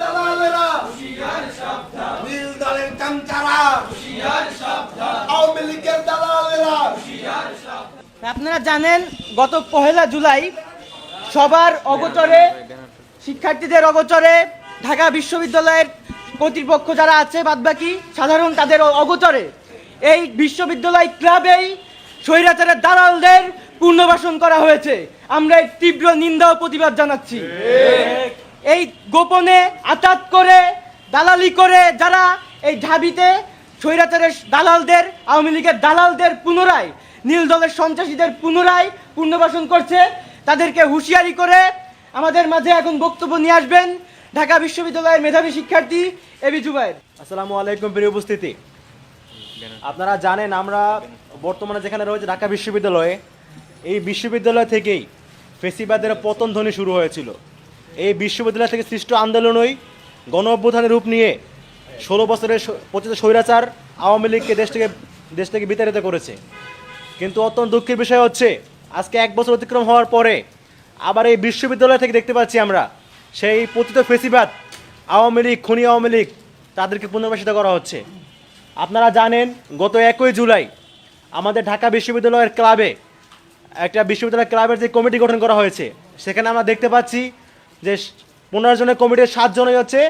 দালালেরা। নীল দলের আওয়ামী লীগের দালালেরা। আপনারা জানেন, গত পহেলা জুলাই সবার অগোচরে, শিক্ষার্থীদের অগোচরে, ঢাকা বিশ্ববিদ্যালয়ের কর্তৃপক্ষ যারা আছে, বাদবাকি সাধারণ তাদের অগোচরে, এই বিশ্ববিদ্যালয় ক্লাবেই স্বৈরাচারের দালালদের পুনর্বাসন করা হয়েছে। আমরা তীব্র নিন্দা ও প্রতিবাদ জানাচ্ছি। এই গোপনে আতাত করে, দালালি করে যারা এই ঢাবিতে স্বৈরাচারের দালালদের, আওয়ামী লীগের দালালদের পুনরায়, নীল দলের সন্ত্রাসীদের পুনরায় পুনর্বাসন করছে, তাদেরকে হুঁশিয়ারি করে আমাদের মাঝে এখন বক্তব্য নিয়ে আসবেন ঢাকা বিশ্ববিদ্যালয়ের মেধাবী শিক্ষার্থী এবি জুবাইর আসসালামু আলাইকুম, প্রিয় উপস্থিতি। আপনারা জানেন, আমরা বর্তমানে যেখানে রয়েছে ঢাকা বিশ্ববিদ্যালয়ে, এই বিশ্ববিদ্যালয় থেকেই ফেসিবাদের পতন ধ্বনি শুরু হয়েছিল। এই বিশ্ববিদ্যালয় থেকে সৃষ্ট আন্দোলনই গণ অভ্যুত্থানের রূপ নিয়ে ষোলো বছরের পতিত স্বৈরাচার আওয়ামী লীগকে দেশ থেকে দেশ থেকে বিতাড়িত করেছে। কিন্তু অত্যন্ত দুঃখের বিষয় হচ্ছে, আজকে এক বছর অতিক্রম হওয়ার পরে আবার এই বিশ্ববিদ্যালয় থেকে দেখতে পাচ্ছি আমরা, সেই পতিত ফেসিবাদ আওয়ামী লীগ, খুনি আওয়ামী লীগ তাদেরকে পুনর্বাসিত করা হচ্ছে। আপনারা জানেন, গত একই জুলাই আমাদের ঢাকা বিশ্ববিদ্যালয়ের ক্লাবে, একটা বিশ্ববিদ্যালয় ক্লাবের যে কমিটি গঠন করা হয়েছে, সেখানে আমরা দেখতে পাচ্ছি যে পনেরো জনের কমিটির সাতজনই হচ্ছে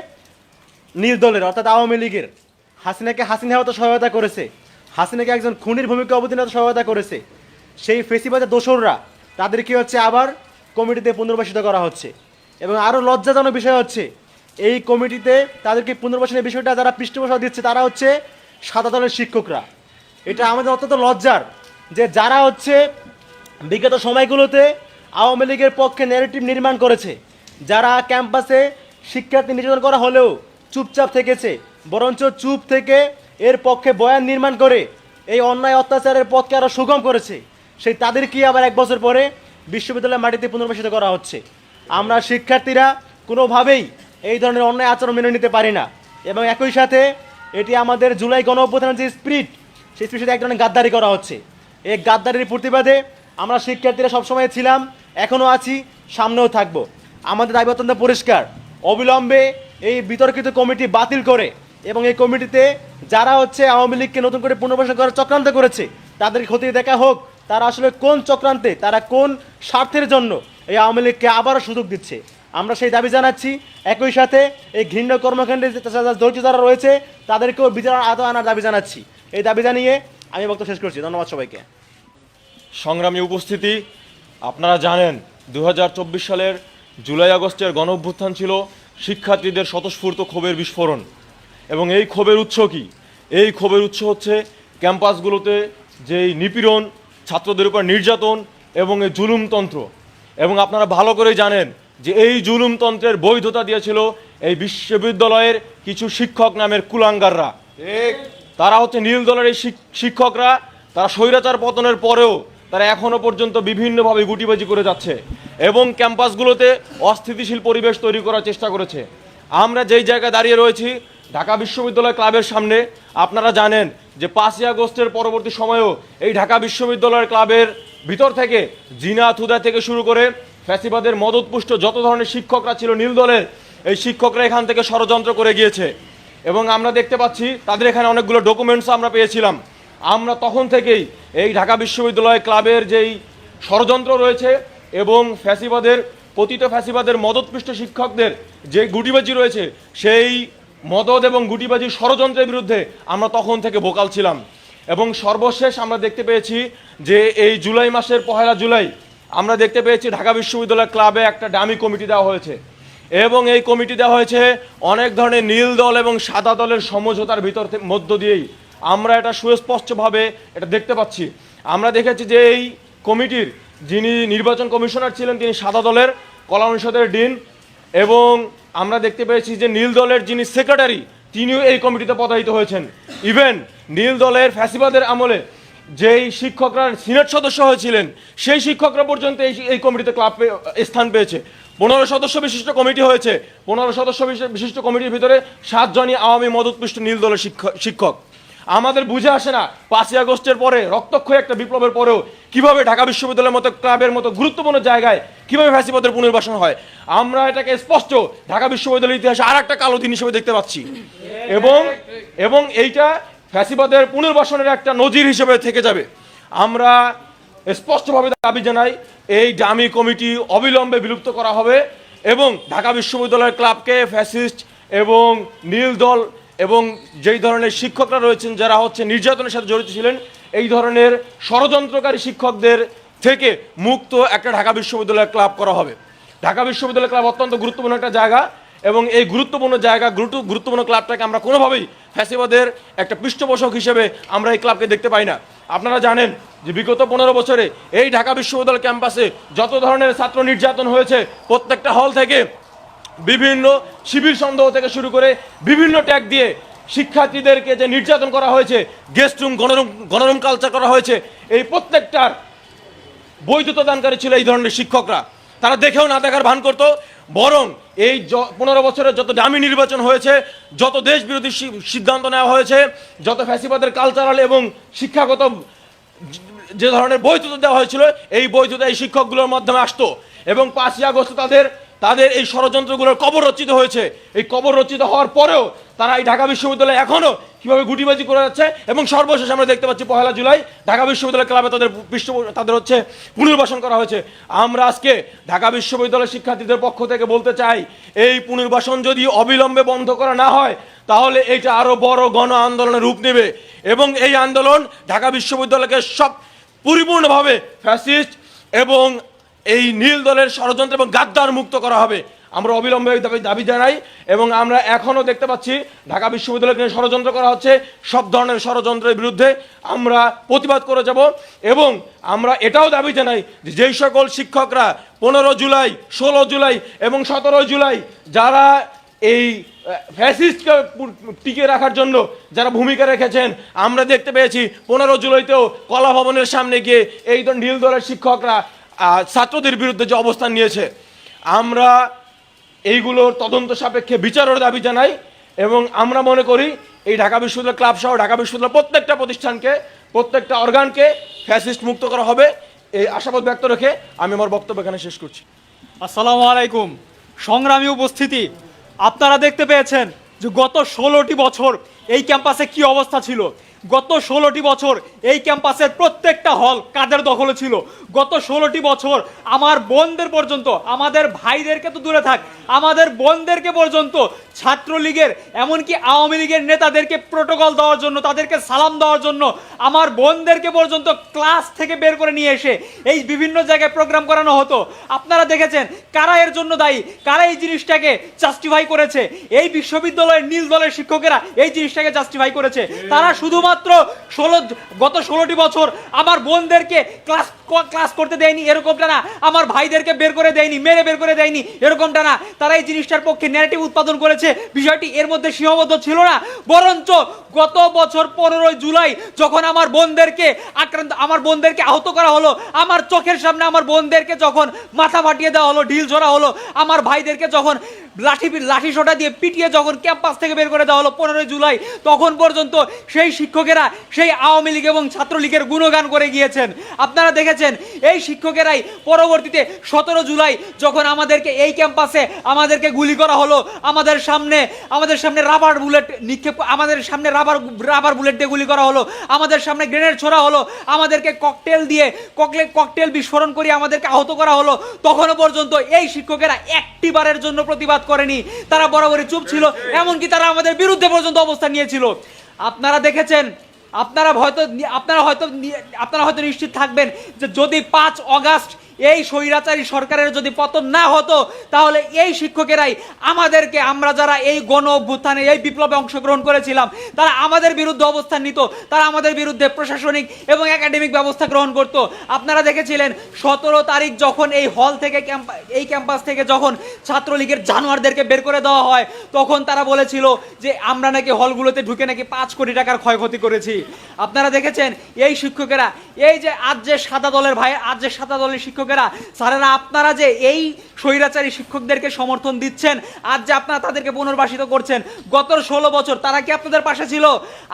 নির্দলের অর্থাৎ আওয়ামী লীগের। হাসিনাকে হাসিনা হতে সহায়তা করেছে। হাসিনাকে একজন খুনির ভূমিকা অবতীর্ণ সহায়তা করেছে। সেই ফেসিবাদের দোসররা তাদেরকে হচ্ছে আবার কমিটিতে পুনর্বাসিত করা হচ্ছে? এবং আরও লজ্জাজনক বিষয় হচ্ছে, এই কমিটিতে তাদেরকে পুনর্বাসনের বিষয়টা যারা পৃষ্ঠপোষক দিচ্ছে, তারা হচ্ছে সাদা দলের শিক্ষকরা। এটা আমাদের অত্যন্ত লজ্জার যে যারা হচ্ছে বিগত সময়গুলোতে আওয়ামী লীগের পক্ষে ন্যারেটিভ নির্মাণ করেছে যারা ক্যাম্পাসে শিক্ষার্থী নির্যাতন করা হলেও চুপচাপ থেকেছে, বরঞ্চ চুপ থেকে এর পক্ষে বয়ান নির্মাণ করে এই অন্যায় অত্যাচারের পথকে আরও সুগম করেছে, সেই তাদেরকে আবার এক বছর পরে বিশ্ববিদ্যালয়ের মাটিতে পুনর্বাসিত করা হচ্ছে। আমরা শিক্ষার্থীরা কোনোভাবেই এই ধরনের অন্যায় আচরণ মেনে নিতে পারি না। এবং একই সাথে এটি আমাদের জুলাই গণঅভ্যুত্থানের যে স্পিরিট সেই স্পিরিটে এক ধরনের গাদ্দারি করা হচ্ছে। এই গাদ্দারির প্রতিবাদে আমরা শিক্ষার্থীরা সবসময় ছিলাম এখনও আছি, সামনেও থাকব। আমাদের দাবি অত্যন্ত পরিষ্কার। অবিলম্বে এই বিতর্কিত কমিটি বাতিল করে এবং এই কমিটিতে যারা হচ্ছে আওয়ামী লীগকে নতুন করে পুনর্বাসন করার চক্রান্ত করেছে, তাদের খতিয়ে দেখা হোক, তারা আসলে কোন চক্রান্তে, তারা কোন স্বার্থের জন্য এই আওয়ামী লীগকে আবারও সুযোগ দিচ্ছে। আমরা সেই দাবি জানাচ্ছি, একই সাথে এই ঘৃণ্য কর্মকাণ্ডে যে যারা জড়িত যারা রয়েছে, তাদেরকেও বিচার আদৌ আনার দাবি জানাচ্ছি। এই দাবি জানিয়ে আমি বক্তব্য শেষ করছি। ধন্যবাদ সবাইকে। সংগ্রামী উপস্থিতি, আপনারা জানেন দু হাজার চব্বিশ সালের জুলাই আগস্টের গণ অভ্যুত্থান ছিল শিক্ষার্থীদের স্বতঃস্ফূর্ত ক্ষোভের বিস্ফোরণ। এবং এই ক্ষোভের উৎস কি? এই ক্ষোভের উৎস হচ্ছে ক্যাম্পাসগুলোতে যেই নিপীড়ন ছাত্রদের উপর নির্যাতন এবং এই জুলুমতন্ত্র এবং আপনারা ভালো করে জানেন যে এই জুলুমতন্ত্রের বৈধতা দিয়েছিল এই বিশ্ববিদ্যালয়ের কিছু শিক্ষক নামের কুলাঙ্গাররা। তারা হচ্ছে নীল দলের এই শিক্ষকরা তারা স্বৈরাচার পতনের পরেও তারা এখনও পর্যন্ত বিভিন্নভাবে গুটিবাজি করে যাচ্ছে এবং ক্যাম্পাসগুলোতে অস্থিতিশীল পরিবেশ তৈরি করার চেষ্টা করেছে। আমরা যেই জায়গায় দাঁড়িয়ে রয়েছি, ঢাকা বিশ্ববিদ্যালয় ক্লাবের সামনে, আপনারা জানেন যে পাঁচই আগস্টের পরবর্তী সময়েও এই ঢাকা বিশ্ববিদ্যালয়ের ক্লাবের ভিতর থেকে জিনা থুদা থেকে শুরু করে ফ্যাসিবাদের মদতপুষ্ট যত ধরনের শিক্ষকরা ছিল নীল দলের, এই শিক্ষকরা এখান থেকে ষড়যন্ত্র করে গিয়েছে। এবং আমরা দেখতে পাচ্ছি, তাদের এখানে অনেকগুলো ডকুমেন্টস আমরা পেয়েছিলাম। আমরা তখন থেকেই এই ঢাকা বিশ্ববিদ্যালয় ক্লাবের যেই ষড়যন্ত্র রয়েছে এবং ফ্যাসিবাদের, পতিত ফ্যাসিবাদের মদতপৃষ্ট শিক্ষকদের যে গুটিবাজি রয়েছে, সেই মদত এবং গুটিবাজি ষড়যন্ত্রের বিরুদ্ধে আমরা তখন থেকে ভোকাল ছিলাম। এবং সর্বশেষ আমরা দেখতে পেয়েছি যে এই জুলাই মাসের পহেলা জুলাই আমরা দেখতে পেয়েছি ঢাকা বিশ্ববিদ্যালয় ক্লাবে একটা ডামি কমিটি দেওয়া হয়েছে। এবং এই কমিটি দেওয়া হয়েছে অনেক ধরনের নীল দল এবং সাদা দলের সমঝোতার ভিতর মধ্য দিয়েই। আমরা এটা সুস্পষ্টভাবে এটা দেখতে পাচ্ছি। আমরা দেখেছি যে এই কমিটির যিনি নির্বাচন কমিশনার ছিলেন, তিনি সাদা দলের কলা অনুষদের ডিন এবং আমরা দেখতে পেয়েছি যে নীল দলের যিনি সেক্রেটারি, তিনিও এই কমিটিতে পদায়িত হয়েছেন। ইভেন নীল দলের ফ্যাসিবাদের আমলে যেই শিক্ষকরা সিনেট সদস্য হয়েছিলেন, সেই শিক্ষকরা পর্যন্ত এই এই কমিটিতে ক্লাব স্থান পেয়েছে। পনেরো সদস্য বিশিষ্ট কমিটি হয়েছে। পনেরো সদস্য বিশিষ্ট কমিটির ভিতরে সাতজনই আওয়ামী মদতপুষ্ট নীল দলের শিক্ষক শিক্ষক। আমাদের বুঝে আসে না। পাঁচই আগস্টের পরে, রক্তক্ষয় একটা বিপ্লবের পরেও কীভাবে ঢাকা বিশ্ববিদ্যালয়ের মতো ক্লাবের মতো গুরুত্বপূর্ণ জায়গায় কীভাবে ফ্যাসিবাদের পুনর্বাসন হয়, আমরা এটাকে স্পষ্ট ঢাকা বিশ্ববিদ্যালয়ের ইতিহাসে আর একটা কালো দিন হিসেবে দেখতে পাচ্ছি। এবং এবং এইটা ফ্যাসিবাদের পুনর্বাসনের একটা নজির হিসেবে থেকে যাবে। আমরা স্পষ্টভাবে দাবি জানাই, এই ডামি কমিটি অবিলম্বে বিলুপ্ত করা হবে এবং ঢাকা বিশ্ববিদ্যালয়ের ক্লাবকে ফ্যাসিস্ট এবং নীল দল এবং যেই ধরনের শিক্ষকরা রয়েছেন, যারা হচ্ছে নির্যাতনের সাথে জড়িত ছিলেন, এই ধরনের ষড়যন্ত্রকারী শিক্ষকদের থেকে মুক্ত একটা ঢাকা বিশ্ববিদ্যালয় ক্লাব করা হবে। ঢাকা বিশ্ববিদ্যালয় ক্লাব অত্যন্ত গুরুত্বপূর্ণ একটা জায়গা এবং এই গুরুত্বপূর্ণ জায়গা, গুরুত্ব- গুরুত্বপূর্ণ ক্লাবটাকে আমরা কোনোভাবেই ফ্যাসিবাদের একটা পৃষ্ঠপোষক হিসেবে আমরা এই ক্লাবকে দেখতে পাই না। আপনারা জানেন যে বিগত পনেরো বছরে এই ঢাকা বিশ্ববিদ্যালয় ক্যাম্পাসে যত ধরনের ছাত্র নির্যাতন হয়েছে, প্রত্যেকটা হল থেকে বিভিন্ন শিবির সন্দেহ থেকে শুরু করে বিভিন্ন ট্যাগ দিয়ে শিক্ষার্থীদেরকে যে নির্যাতন করা হয়েছে গেস্ট রুম গণরুম গণরুম কালচার করা হয়েছে, এই প্রত্যেকটার বৈধতা দানকারী ছিল এই ধরনের শিক্ষকরা। তারা দেখেও না দেখার ভান করতো, বরং এই পনেরো বছরের যত দামি নির্বাচন হয়েছে, যত দেশ বিরোধী সিদ্ধান্ত নেওয়া হয়েছে, যত ফ্যাসিবাদের কালচারাল এবং শিক্ষাগত যে ধরনের বৈধতা দেওয়া হয়েছিল, এই বৈধতা এই শিক্ষকগুলোর মাধ্যমে আসতো। এবং পাঁচই আগস্ট তাদের তাদের এই ষড়যন্ত্রগুলোর কবর রচিত হয়েছে। এই কবর রচিত হওয়ার পরেও তারা এই ঢাকা বিশ্ববিদ্যালয়ে এখনও কীভাবে গুটিবাজি করে যাচ্ছে এবং সর্বশেষ আমরা দেখতে পাচ্ছি পহেলা জুলাই, ঢাকা বিশ্ববিদ্যালয় ক্লাবে তাদের বিশ্ব তাদের হচ্ছে পুনর্বাসন করা হয়েছে। আমরা আজকে ঢাকা বিশ্ববিদ্যালয় শিক্ষার্থীদের পক্ষ থেকে বলতে চাই, এই পুনর্বাসন যদি অবিলম্বে বন্ধ করা না হয়, তাহলে এটা আরও বড় গণ আন্দোলনের রূপ নেবে এবং এই আন্দোলন ঢাকা বিশ্ববিদ্যালয়কে সব পরিপূর্ণভাবে ফ্যাসিস্ট এবং এই নীল দলের ষড়যন্ত্র এবং গাদ্দার মুক্ত করা হবে। আমরা অবিলম্বে দাবি জানাই এবং আমরা এখনও দেখতে পাচ্ছি ঢাকা বিশ্ববিদ্যালয়কে নিয়ে ষড়যন্ত্র করা হচ্ছে। সব ধরনের ষড়যন্ত্রের বিরুদ্ধে আমরা প্রতিবাদ করে যাব এবং আমরা এটাও দাবি জানাই যে যেই সকল শিক্ষকরা পনেরো জুলাই, ষোলো জুলাই এবং সতেরো জুলাই যারা এই ফ্যাসিস্টকে টিকে রাখার জন্য যারা ভূমিকা রেখেছেন, আমরা দেখতে পেয়েছি পনেরো জুলাইতেও কলা ভবনের সামনে গিয়ে এই নীল দলের শিক্ষকরা ছাত্রদের বিরুদ্ধে যে অবস্থান নিয়েছে, আমরা এইগুলোর তদন্ত সাপেক্ষে বিচারের দাবি জানাই এবং আমরা মনে করি এই ঢাকা বিশ্ববিদ্যালয় ক্লাব সহ ঢাকা বিশ্ববিদ্যালয় প্রত্যেকটা প্রতিষ্ঠানকে, প্রত্যেকটা অর্গানকে ফ্যাসিস্ট মুক্ত করা হবে। এই আশাবাদ ব্যক্ত রেখে আমি আমার বক্তব্য এখানে শেষ করছি। আসসালামু আলাইকুম। সংগ্রামী উপস্থিতি, আপনারা দেখতে পেয়েছেন যে গত ষোলোটি বছর এই ক্যাম্পাসে কি অবস্থা ছিল? গত ষোলোটি বছর এই ক্যাম্পাসের প্রত্যেকটা হল কাদের দখলে ছিল? গত ষোলোটি বছর আমার বোনদের পর্যন্ত, আমাদের ভাইদেরকে তো দূরে থাক, আমাদের বোনদেরকে পর্যন্ত ছাত্রলীগের, এমনকি আওয়ামী লীগের নেতাদেরকে প্রোটোকল দেওয়ার জন্য, তাদেরকে সালাম দেওয়ার জন্য আমার বোনদেরকে পর্যন্ত ক্লাস থেকে বের করে নিয়ে এসে এই বিভিন্ন জায়গায় প্রোগ্রাম করানো হতো। আপনারা দেখেছেন কারা এর জন্য দায়ী? কারা এই জিনিসটাকে জাস্টিফাই করেছে? এই বিশ্ববিদ্যালয়ের নীল দলের শিক্ষকেরা এই জিনিসটাকে জাস্টিফাই করেছে। তারা শুধুমাত্র ষোলো, গত ষোলোটি বছর আমার বোনদেরকে ক্লাস ক্লাস করতে দেয়নি, এরকমটা না। আমার ভাইদেরকে বের করে দেয়নি, মেরে বের করে দেয়নি, এরকমটা না। তারা এই জিনিসটার পক্ষে ন্যারেটিভ উৎপাদন করেছে। বিষয়টি এর মধ্যে সীমাবদ্ধ ছিল না। বরঞ্চ গত বছর পনেরোই জুলাই যখন আমার বোনদেরকে আক্রান্ত আমার বোনদেরকে আহত করা হলো, আমার চোখের সামনে আমার বোনদেরকে যখন মাথা ফাটিয়ে দেওয়া হলো, ঢিল ঝোরা হলো, আমার ভাইদেরকে যখন লাঠি লাঠি সোটা দিয়ে পিটিয়ে যখন ক্যাম্পাস থেকে বের করে দেওয়া হলো পনেরোই জুলাই, তখন পর্যন্ত সেই শিক্ষকেরা সেই আওয়ামী লীগ এবং ছাত্রলীগের গুণগান করে গিয়েছেন। আপনারা দেখেছেন এই শিক্ষকেরাই পরবর্তীতে সতেরো জুলাই যখন আমাদেরকে এই ক্যাম্পাসে আমাদেরকে গুলি করা হলো আমাদের সামনে আমাদের সামনে রাবার বুলেট নিক্ষেপ আমাদের সামনে রাবার রাবার বুলেট দিয়ে গুলি করা হলো আমাদের সামনে গ্রেনেড ছোড়া হলো আমাদেরকে ককটেল দিয়ে ককলে ককটেল বিস্ফোরণ করে আমাদেরকে আহত করা হলো তখনও পর্যন্ত এই শিক্ষকেরা একটি বারের জন্য প্রতিবাদ করেনি। তারা বরাবরই চুপ ছিল এমনকি তারা আমাদের বিরুদ্ধে পর্যন্ত অবস্থান নিয়েছিল। আপনারা দেখেছেন আপনারা হয়তো আপনারা হয়তো আপনারা হয়তো নিশ্চিত থাকবেন যে যদি পাঁচ অগাস্ট এই স্বৈরাচারী সরকারের যদি পতন না হতো, তাহলে এই শিক্ষকেরাই আমাদেরকে, আমরা যারা এই গণ অভ্যুত্থানে, এই বিপ্লবে অংশগ্রহণ করেছিলাম, তারা আমাদের বিরুদ্ধে অবস্থান নিত, তারা আমাদের বিরুদ্ধে প্রশাসনিক এবং একাডেমিক ব্যবস্থা গ্রহণ করত। আপনারা দেখেছিলেন, সতেরো তারিখ যখন এই হল থেকে এই ক্যাম্পাস থেকে যখন ছাত্রলীগের জানোয়ারদেরকে বের করে দেওয়া হয়, তখন তারা বলেছিল যে, আমরা নাকি হলগুলোতে ঢুকে নাকি পাঁচ কোটি টাকার ক্ষয়ক্ষতি করেছি। আপনারা দেখেছেন এই শিক্ষকেরা এই যে আজ যে সাদা দলের ভাই, আজ যে সাদা দলের শিক্ষকেরা, স্যারেরা, আপনারা যে এই স্বৈরাচারী শিক্ষকদেরকে সমর্থন দিচ্ছেন, আজ যে আপনারা তাদেরকে পুনর্বাসিত করছেন, গত ষোলো বছর তারা কি আপনাদের পাশে ছিল?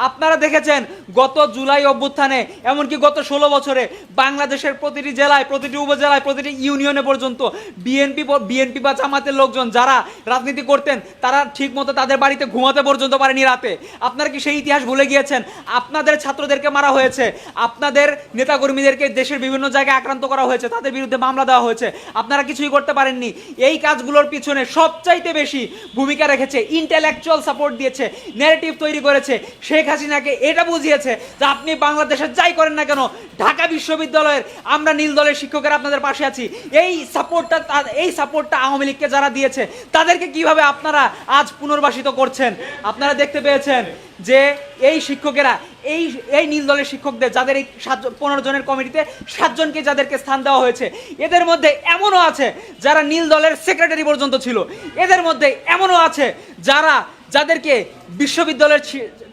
আপনারা দেখেছেন, গত জুলাই অভ্যুত্থানে, এমনকি গত ষোলো বছরে বাংলাদেশের প্রতিটি জেলায়, প্রতিটি উপজেলায়, প্রতিটি ইউনিয়নে পর্যন্ত বিএনপি বিএনপি বা জামাতের লোকজন যারা রাজনীতি করতেন, তারা ঠিক মতো তাদের বাড়িতে ঘুমাতে পর্যন্ত পারেনি রাতে। আপনারা কি সেই ইতিহাস ভুলে গিয়েছেন? আপনাদের ছাত্রদেরকে মারা হয়েছে। আপনাদের নেতাকর্মীদেরকে দেশের বিভিন্ন জায়গায় আক্রান্ত করা হয়েছে, তাদের বিরুদ্ধে মামলা দেওয়া হয়েছে। আপনারা কিছুই করতে পারেননি। এই কাজগুলোর পিছনে সবচাইতে বেশি ভূমিকা রেখেছে ইন্টেলেকচুয়াল সাপোর্ট দিয়েছে ন্যারেটিভ তৈরি করেছে শেখ হাসিনাকে। এটা বুঝিয়েছে যে আপনি বাংলাদেশে যাই করেন না কেন, ঢাকা বিশ্ববিদ্যালয়ের আমরা নীল দলের শিক্ষকেরা আপনাদের পাশে আছি। এই সাপোর্টটা এই সাপোর্টটা আওয়ামী লীগকে যারা দিয়েছে, তাদেরকে কীভাবে আপনারা আজ পুনর্বাসিত করছেন? আপনারা দেখতে পেয়েছেন যে এই শিক্ষকেরা, এই এই নীল দলের শিক্ষকদের যাদের এই সাত পনেরো জনের কমিটিতে সাতজনকে যাদেরকে স্থান দেওয়া হয়েছে, এদের মধ্যে এমনও আছে যারা নীল দলের সেক্রেটারি পর্যন্ত ছিল। এদের মধ্যে এমনও আছে যারা যাদেরকে বিশ্ববিদ্যালয়ের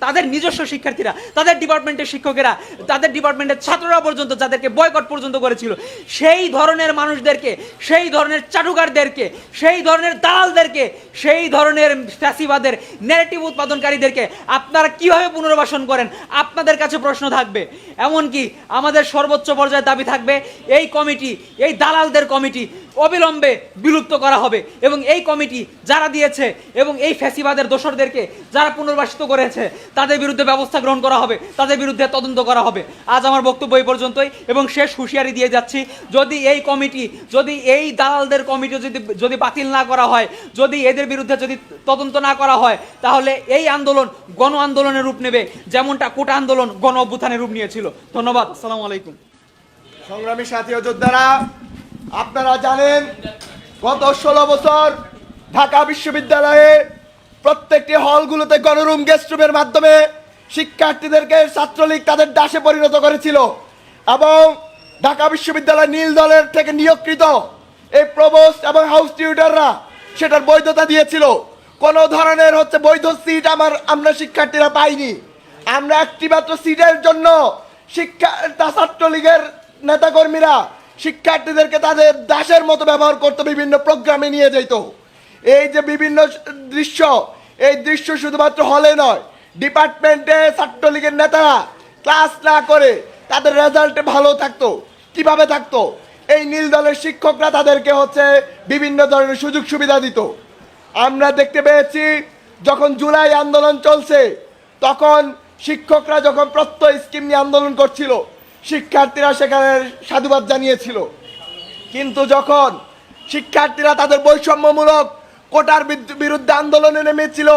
তাদের নিজস্ব শিক্ষার্থীরা, তাদের ডিপার্টমেন্টের শিক্ষকেরা, তাদের ডিপার্টমেন্টের ছাত্ররা পর্যন্ত যাদেরকে বয়কট পর্যন্ত করেছিল, সেই ধরনের মানুষদেরকে, সেই ধরনের চাটুকারদেরকে, সেই ধরনের দালালদেরকে, সেই ধরনের ফ্যাসিবাদের ন্যারেটিভ উৎপাদনকারীদেরকে আপনারা কীভাবে পুনর্বাসন করেন? আপনাদের কাছে প্রশ্ন থাকবে। এমনকি আমাদের সর্বোচ্চ পর্যায়ে দাবি থাকবে, এই কমিটি, এই দালালদের কমিটি অবিলম্বে বিলুপ্ত করা হবে। এবং এই কমিটি যারা দিয়েছে এবং এই ফ্যাসিবাদের দোষরদেরকে যারা পুনর্বাসিত করেছে, তাদের বিরুদ্ধে ব্যবস্থা গ্রহণ করা হবে, তাদের বিরুদ্ধে তদন্ত করা হবে। আজ আমার বক্তব্য এই পর্যন্তই এবং শেষ হুঁশিয়ারি দিয়ে যাচ্ছি। যদি এই কমিটি, যদি এই দালালদের কমিটি যদি যদি বাতিল না করা হয়, যদি এদের বিরুদ্ধে যদি তদন্ত না করা হয়, তাহলে এই আন্দোলন গণ আন্দোলনের রূপ নেবে, যেমনটা কোটা আন্দোলন গণ অভ্যুত্থানের রূপ নিয়েছিল। ধন্যবাদ, আসসালামু আলাইকুম। সংগ্রামী সাথী যোদ্ধারা আপনারা জানেন, গত ষোলো বছর ঢাকা বিশ্ববিদ্যালয়ে প্রত্যেকটি হলগুলোতে গণরুম গেস্ট রুমের মাধ্যমে শিক্ষার্থীদেরকে ছাত্রলীগ তাদের দাসে পরিণত করেছিল এবং ঢাকা বিশ্ববিদ্যালয় নীল দলের থেকে নিয়োগকৃত এই প্রবোস্ট এবং হাউস টিউটাররা সেটার বৈধতা দিয়েছিল। কোনো ধরনের হচ্ছে বৈধ সিট আমার, আমরা শিক্ষার্থীরা পাইনি। আমরা একটি মাত্র সিটের জন্য শিক্ষা, ছাত্রলীগের নেতাকর্মীরা শিক্ষার্থীদেরকে তাদের দাসের মতো ব্যবহার করতো বিভিন্ন প্রোগ্রামে নিয়ে যেত এই যে বিভিন্ন দৃশ্য, এই দৃশ্য শুধুমাত্র হলে নয়, ডিপার্টমেন্টে ছাত্রলীগের নেতারা ক্লাস না করে তাদের রেজাল্টে ভালো থাকতো। কীভাবে থাকতো? এই নীল দলের শিক্ষকরা তাদেরকে হচ্ছে বিভিন্ন ধরনের সুযোগ সুবিধা দিত। আমরা দেখতে পেয়েছি, যখন জুলাই আন্দোলন চলছে, তখন শিক্ষকরা যখন প্রত্যয় স্কিম নিয়ে আন্দোলন করছিল শিক্ষার্থীরা সেখানে সাধুবাদ জানিয়েছিল। কিন্তু যখন শিক্ষার্থীরা তাদের বৈষম্যমূলক কোটার বিরুদ্ধে আন্দোলনে নেমেছিল,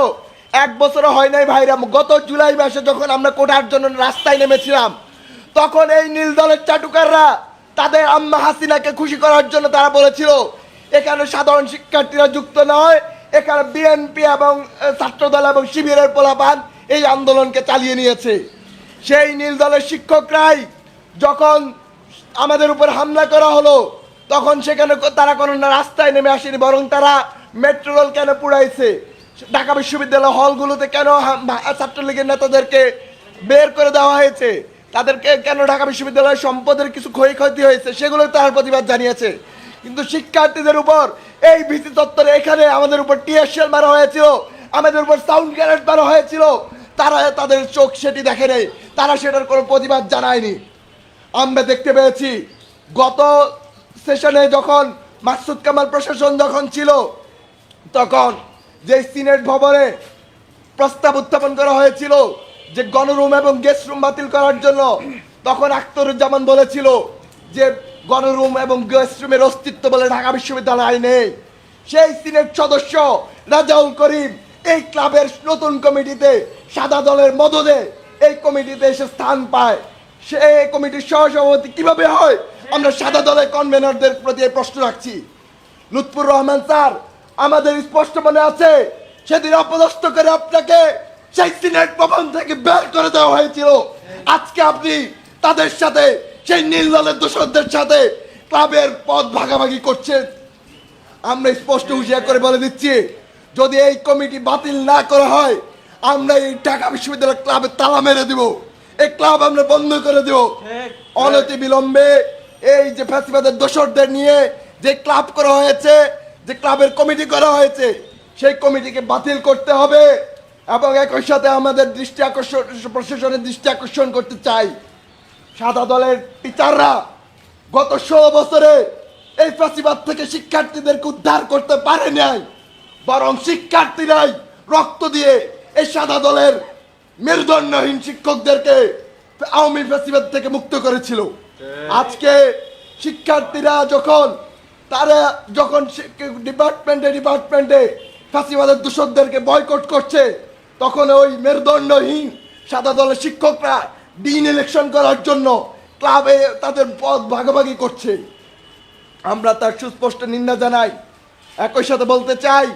এক বছরও হয় নাই ভাইরা, গত জুলাই মাসে যখন আমরা কোটার জন্য রাস্তায় নেমেছিলাম, তখন এই নীল দলের চাটুকাররা তাদের আম্মা হাসিনাকে খুশি করার জন্য তারা বলেছিল, এখানে সাধারণ শিক্ষার্থীরা যুক্ত নয়, এখানে বিএনপি এবং ছাত্রদল এবং শিবিরের পোলাপান এই আন্দোলনকে চালিয়ে নিয়েছে। সেই নীল দলের শিক্ষকরাই যখন আমাদের উপর হামলা করা হলো, তখন সেখানে তারা কোনো রাস্তায় নেমে আসেনি, বরং তারা মেট্রো রেল কেন পুড়াইছে? ঢাকা বিশ্ববিদ্যালয় হলগুলোতে কেন ছাত্রলীগের নেতাদেরকে বের করে দেওয়া হয়েছে? তাদেরকে কেন ঢাকা বিশ্ববিদ্যালয়ের সম্পদের কিছু ক্ষয়ক্ষতি হয়েছে? সেগুলো তার প্রতিবাদ জানিয়েছে। কিন্তু শিক্ষার্থীদের উপর এই ভীতি তত্ত্বরে এখানে আমাদের উপর টিএসএল মারা হয়েছিল, আমাদের উপর সাউন্ড গ্যারেট মারা হয়েছিল, তারা তাদের চোখ সেটি দেখে নেই, তারা সেটার কোনো প্রতিবাদ জানায়নি। আমরা দেখতে পেয়েছি। গত সেশনে যখন মাসুদ কামাল প্রশাসন যখন ছিল, তখন যে সিনেট ভবনে প্রস্তাব উত্থাপন করা হয়েছিল যে গণরুম এবং গেস্ট রুম বাতিল করার জন্য, তখন আখতরুজ্জামান বলেছিল যে গণরুম এবং গেস্ট রুমের অস্তিত্ব বলে ঢাকা বিশ্ববিদ্যালয় নেই। সেই সিনেট সদস্য রাজাউল করিম এই ক্লাবের নতুন কমিটিতে সাদা দলের মদদে এই কমিটিতে এসে স্থান পায়। সে কমিটির সহসভাপতি কীভাবে হয়? আমরা সাদা দলের কনভেনরদের প্রতি প্রশ্ন রাখছি। লুৎফুর রহমান স্যার, আমাদের স্পষ্ট মনে আছে, সেদিন অপদস্থ করে আপনাকে সেই সিনেট ভবন থেকে বের করে দেওয়া হয়েছিল। আজকে আপনি তাদের সাথে, সেই নীল দলের দোষরদের সাথে ক্লাবের পদ ভাগাভাগি করছেন। আমরা স্পষ্ট হুঁশিয়ার করে বলে দিচ্ছি, যদি এই কমিটি বাতিল না করা হয়, আমরা এই ঢাকা বিশ্ববিদ্যালয় ক্লাবের তালা মেরে দিব। এই ক্লাব আমরা বন্ধ করে দেব অনতি বিলম্বে এই যে ফ্যাসিবাদের দোসরদের নিয়ে যে ক্লাব করা হয়েছে যে ক্লাবের কমিটি করা হয়েছে সেই কমিটিকে বাতিল করতে হবে এবং একই সাথে আমাদের দৃষ্টি আকর্ষণ প্রশাসনের দৃষ্টি আকর্ষণ করতে চাই। সাদা দলের টিচাররা গত ষোলো বছরে এই ফাঁসিবাদ থেকে শিক্ষার্থীদেরকে উদ্ধার করতে পারে নাই বরং শিক্ষার্থীরাই রক্ত দিয়ে এই সাদা দলের মেরুদণ্ডহীন শিক্ষকদেরকে আওয়ামী ফেসিবাদ থেকে মুক্ত করেছিল। আজকে শিক্ষার্থীরা যখন তারা যখন ডিপার্টমেন্টে ডিপার্টমেন্টে ফাঁসিবাদের দূষকদেরকে বয়কট করছে তখন ওই মেরুদণ্ডহীন সাদা দলের শিক্ষকরা ডিন ইলেকশন করার জন্য ক্লাবে তাদের পদ ভাগাভাগি করছে। আমরা তার সুস্পষ্ট নিন্দা জানাই। একই সাথে বলতে চাই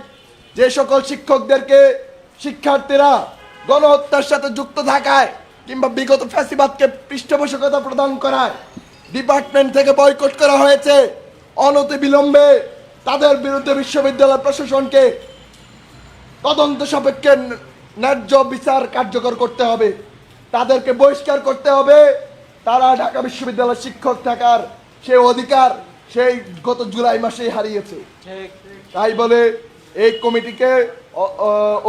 যে সকল শিক্ষকদেরকে শিক্ষার্থীরা গণহত্যার সাথে যুক্ত থাকায় কিংবা বিগত ফ্যাসিবাদকে পৃষ্ঠপোষকতা প্রদান করায় ডিপার্টমেন্ট থেকে বয়কট করা হয়েছে অনতি বিলম্বে তাদের বিরুদ্ধে বিশ্ববিদ্যালয় প্রশাসনকে তদন্ত সাপেক্ষে ন্যায্য বিচার কার্যকর করতে হবে। তাদেরকে বহিষ্কার করতে হবে। তারা ঢাকা বিশ্ববিদ্যালয়ের শিক্ষক থাকার সেই অধিকার সেই গত জুলাই মাসেই হারিয়েছে। তাই বলে এই কমিটিকে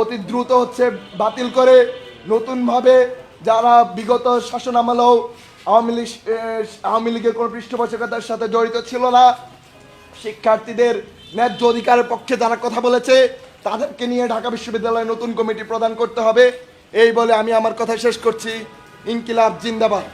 অতি দ্রুত হচ্ছে বাতিল করে নতুনভাবে যারা বিগত শাসন আমলেও আওয়ামী লীগ আওয়ামী লীগের কোনো পৃষ্ঠপোষকতার সাথে জড়িত ছিল না, শিক্ষার্থীদের ন্যায্য অধিকারের পক্ষে যারা কথা বলেছে, তাদেরকে নিয়ে ঢাকা বিশ্ববিদ্যালয়ে নতুন কমিটি প্রদান করতে হবে। এই বলে আমি আমার কথা শেষ করছি। ইনকিলাব জিন্দাবাদ।